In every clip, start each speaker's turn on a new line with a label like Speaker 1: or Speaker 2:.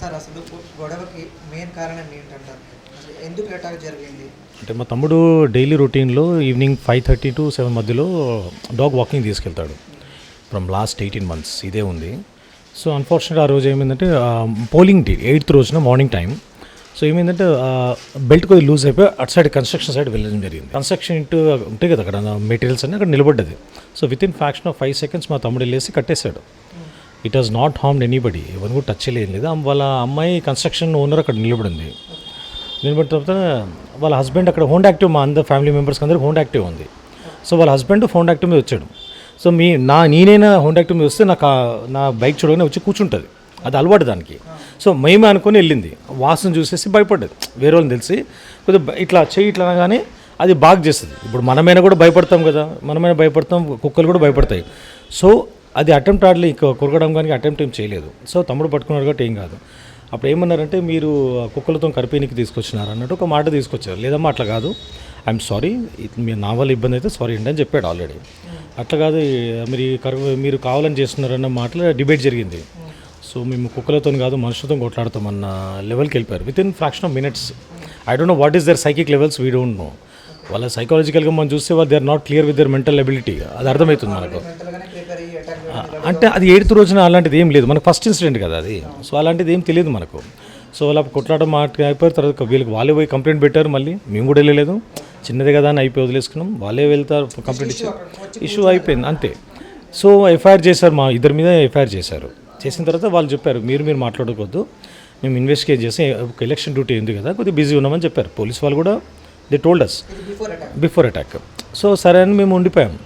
Speaker 1: Sir అసలు గొడవకి main కారణం ఏంటంటారు? ఎందుకు అటాక్ జరిగింది?
Speaker 2: అంటే మా తమ్ముడు డైలీ రొటీన్లో evening five thirty to seven మధ్యలో డాగ్ వాకింగ్ తీసుకెళ్తాడు. ఫ్రమ్ లాస్ట్ ఎయిటీన్ మంత్స్ ఇదే ఉంది. సో అన్ఫార్చునేట్ ఆ రోజు ఏమైందంటే పోలింగ్ డే ఎయిత్ రోజున మార్నింగ్ టైం సో ఏమైందంటే బెల్ట్ కొద్ది లూజ్ అయిపోయి అటు సైడ్ కన్స్ట్రక్షన్ సైడ్ వెళ్ళడం జరిగింది. కన్స్ట్రక్షన్ ఇంటూ ఉంటాయి కదా అక్కడ మెటీరియల్స్ అన్నీ అక్కడ నిలబడ్డది. So within fraction of five seconds మా తమ్ముడు వెళ్ళేసి కట్టేశాడు. It has not harmed anybody ఎవరిని కూడా టచ్ చేయలేదు. లేదు వాళ్ళ అమ్మాయి కన్స్ట్రక్షన్ ఓనర్ అక్కడ నిలబడింది. నిలబడిన తర్వాత వాళ్ళ హస్బెండ్ అక్కడ హోండ్ యాక్టివ్ మా అందరు ఫ్యామిలీ మెంబర్స్కి అందరూ హోండ్ యాక్టివ్ ఉంది. సో వాళ్ళ హస్బెండ్ హోండా యాక్టివ్ మీద వచ్చాడు. సో మీ నా నేనైనా హోండ్ యాక్టివ్ మీద వస్తే నాకు నా బైక్ చూడగానే వచ్చి కూర్చుంటుంది. అది అలవాటు దానికి. సో మేమే అనుకొని వెళ్ళింది. వాసన చూసేసి భయపడ్డది. వేరే వాళ్ళని తెలిసి కొద్దిగా ఇట్లా చెయ్యి ఇట్లా అనగానే అది బాగా చేస్తుంది. ఇప్పుడు మనమైనా కూడా భయపడతాం కదా. మనమైనా భయపడతాం కుక్కలు కూడా భయపడతాయి. సో అది అటెంప్ట్ ఆడలే ఇంకా కొరకడం కానీ అటెంప్ట్ ఏం చేయలేదు. సో తమ్ముడు పట్టుకున్నాడు కాబట్టి ఏం కాదు. అప్పుడు ఏమన్నారంటే మీరు కుక్కలతో కరిపేనికి తీసుకొచ్చినారు అన్నట్టు ఒక మాట తీసుకొచ్చారు. లేదమ్మా అట్లా కాదు. ఐఎమ్ సారీ మీరు నా వల్ల ఇబ్బంది అయితే సారీ అండి అని చెప్పాడు ఆల్రెడీ అట్లా కాదు మీరు కరు మీరు కావాలని చేస్తున్నారన్న మాటలు డిబేట్ జరిగింది. సో మేము కుక్కలతో కాదు మనుషులతో కొట్లాడతామన్న లెవెల్కి వెళ్ళిపోయారు. Within fraction of minutes I don't know what is their psychic levels we don't know వాళ్ళ సైకాలజికల్గా మనం చూస్తే వాళ్ళు they are not clear with their mental ability అది అర్థమవుతుంది మనకు. అంటే అది ఎయిత్ రోజున అలాంటిది ఏం లేదు. మనకు ఫస్ట్ ఇన్సిడెంట్ కదా అది. సో అలాంటిది ఏం తెలియదు మనకు. సో అలా కొట్లాడడం మాట అయిపోయారు తర్వాత వీళ్ళకి వాళ్ళే పోయి కంప్లైంట్ పెట్టారు మళ్ళీ. మేము కూడా వెళ్ళలేదు. చిన్నది కదా అని అయిపోయి వదిలేసుకున్నాం. వాళ్ళే వెళ్తారు కంప్లైంట్ ఇచ్చారు. ఇష్యూ అయిపోయింది అంతే. సో ఎఫ్ఐఆర్ చేశారు మా ఇద్దరి మీద ఎఫ్ఐఆర్ చేశారు. చేసిన తర్వాత వాళ్ళు చెప్పారు మీరు మీరు మాట్లాడుకోవద్దు. మేము ఇన్వెస్టిగేట్ చేసి ఒక ఎలక్షన్ డ్యూటీ ఉంది కదా కొద్దిగా బిజీ ఉన్నామని చెప్పారు. పోలీస్ వాళ్ళు కూడా they told us
Speaker 1: before attack
Speaker 2: so సరే అని మేము ఉండిపోయాం.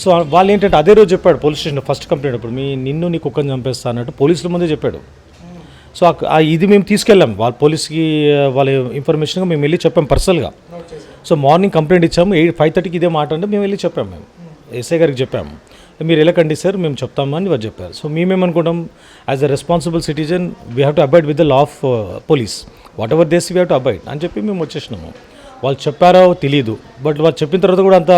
Speaker 2: సో వాళ్ళు ఏంటంటే అదే రోజు చెప్పాడు పోలీస్ స్టేషన్ ఫస్ట్ కంప్లైంట్ అప్పుడు మీ నిన్ను నీ కుక్కని చంపేస్తా అన్నట్టు పోలీసుల ముందే చెప్పాడు. సో ఇది మేము తీసుకెళ్ళాం. వాళ్ళ పోలీస్కి వాళ్ళ ఇన్ఫర్మేషన్గా మేము వెళ్ళి చెప్పాం పర్సనల్గా. సో మార్నింగ్ కంప్లైంట్ ఇచ్చాము. ఎయిట్ ఫైవ్ థర్టీకి ఇదే మాట అంటే మేము వెళ్ళి చెప్పాము మేము. ఎస్ఐ గారికి చెప్పాము. మీరు వెళ్ళకండి సార్ మేము చెప్తాము అని వారు చెప్పారు. So మేమేమనుకుంటాం as a responsible citizen we have to abide with the law of police. Whatever this we have to abide అని చెప్పి మేము వచ్చేసినాము. వాళ్ళు చెప్పారో తెలియదు బట్ వాళ్ళు చెప్పిన తర్వాత కూడా అంత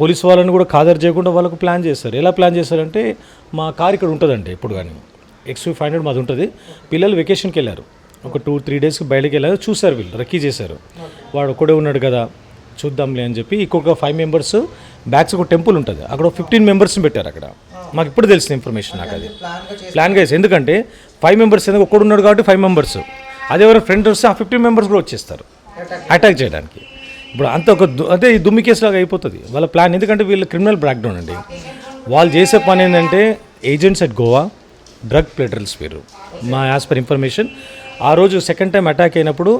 Speaker 2: పోలీస్ వాళ్ళని కూడా ఖాదరు చేయకుండా వాళ్ళకు ప్లాన్ చేస్తారు. ఎలా ప్లాన్ చేస్తారంటే మా కార్ ఇక్కడ ఉంటుందండి ఇప్పుడు కానీ. ఎక్స్ ఫైవ్ హండ్రెడ్ మాది ఉంటుంది. పిల్లలు వెకేషన్కి వెళ్ళారు. ఒక టూ త్రీ డేస్కి బయటకు వెళ్ళారు. చూశారు వీళ్ళు రక్కీ చేశారు. వాడు ఒక్కడే ఉన్నాడు కదా చూద్దాంలే అని చెప్పి ఇంకొక ఫైవ్ మెంబర్స్ బ్యాక్స్ ఒక టెంపుల్ ఉంటుంది. అక్కడ ఫిఫ్టీన్ మెంబర్స్ని పెట్టారు అక్కడ. మాకు ఇప్పుడు తెలిసిన ఇన్ఫర్మేషన్ నాకు అది.
Speaker 1: ప్లాన్గా చేసి
Speaker 2: ఎందుకంటే ఫైవ్ మెంబర్స్ ఎందుకు ఒక్కడున్నాడు కాబట్టి ఫైవ్ మెంబర్స్ అదే ఎవరైనా ఫ్రెండ్ వస్తే ఆ ఫిఫ్టీన్ మెంబర్స్ కూడా వచ్చేస్తారు. అటాక్ చేయడానికి. ఇప్పుడు అంత ఒక దు- అంటే ఈ దుమ్మి కేసులాగా అయిపోతుంది. వాళ్ళ ప్లాన్ ఎందుకంటే వీళ్ళ క్రిమినల్ బ్యాక్గ్రౌండ్ అండి. వాళ్ళు చేసే పని ఏంటంటే agents at Goa drug peddlers పేరు మా యాజ్ పర్ ఇన్ఫర్మేషన్ ఆ రోజు సెకండ్ టైం అటాక్ అయినప్పుడు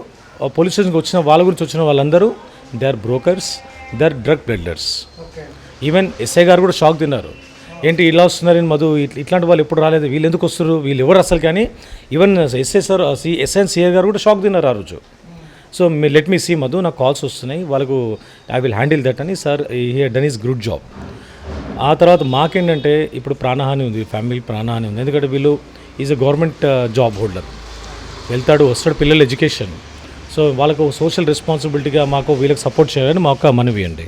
Speaker 2: పోలీస్ స్టేషన్కి వచ్చిన వాళ్ళ గురించి వచ్చిన వాళ్ళందరూ they are brokers they are drug peddlers even S I గారు కూడా షాక్ తిన్నారు. ఏంటి ఇలా వస్తున్నారని మధు? ఇట్లాంటి వాళ్ళు ఎప్పుడు రాలేదు. వీళ్ళు ఎందుకు వస్తారు వీళ్ళు ఎవరు అసలు కానీ even S I sir S N C I గారు కూడా షాక్ తిన్నారు ఆ రోజు. So me let me see Madhu నాకు కాల్స్ వస్తున్నాయి. వాళ్ళకు ఐ విల్ హ్యాండిల్ దట్ అని sir here done is good job ఆ తర్వాత మాకేంటంటే ఇప్పుడు ప్రాణహాని ఉంది ఫ్యామిలీ ప్రాణహాని ఉంది. ఎందుకంటే వీళ్ళు is a government job holder వెళ్తాడు వస్తాడు పిల్లల ఎడ్యుకేషన్ సో వాళ్ళకు సోషల్ రెస్పాన్సిబిలిటీగా మాకు వీళ్ళకి సపోర్ట్ చేయాలని మాకు మనవి అండి.